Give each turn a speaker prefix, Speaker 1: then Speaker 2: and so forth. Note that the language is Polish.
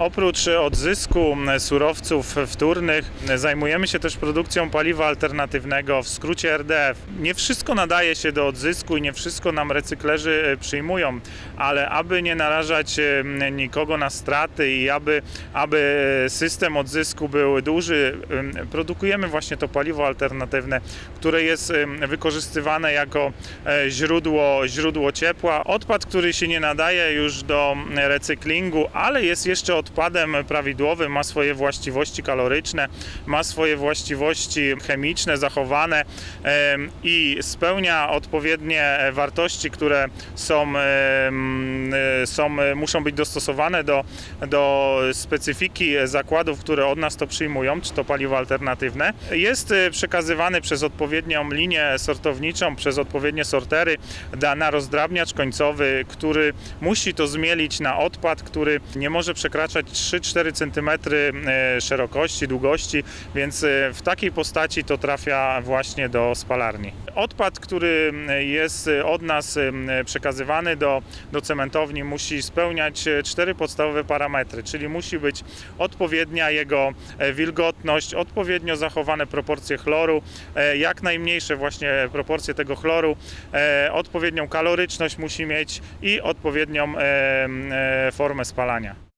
Speaker 1: Oprócz odzysku surowców wtórnych zajmujemy się też produkcją paliwa alternatywnego, w skrócie RDF. Nie wszystko nadaje się do odzysku i nie wszystko nam recyklerzy e, przyjmują, ale aby nie narażać e, nikogo na straty i aby, aby system odzysku był duży, produkujemy właśnie to paliwo alternatywne, które jest wykorzystywane jako e, źródło, źródło ciepła. Odpad, który się nie nadaje już do recyklingu, ale jest jeszcze odpadem prawidłowym, ma swoje właściwości kaloryczne, ma swoje właściwości chemiczne zachowane i spełnia odpowiednie wartości, które są, e, są e, muszą być dostosowane do, do specyfiki zakładów, które od nas to przyjmują, czy to paliwo alternatywne. Jest e, przekazywany przez odpowiednią linię sortowniczą, przez odpowiednie sortery na rozdrabniacz końcowy, który musi to zmielić na odpad, który nie może przekraczać 3-4 cm e, szerokości, długości, więc e, w takiej postaci to trafia właśnie do spalarni. Odpad, który jest od nas e, przekazywany do, do cementowni musi spełniać e, cztery podstawowe parametry, czyli musi być odpowiednia jego e, wilgotność, odpowiednio zachowane proporcje chloru, e, jak najmniejsze właśnie proporcje tego chloru, e, odpowiednią kaloryczność musi mieć i odpowiednią e, e, formę spalania.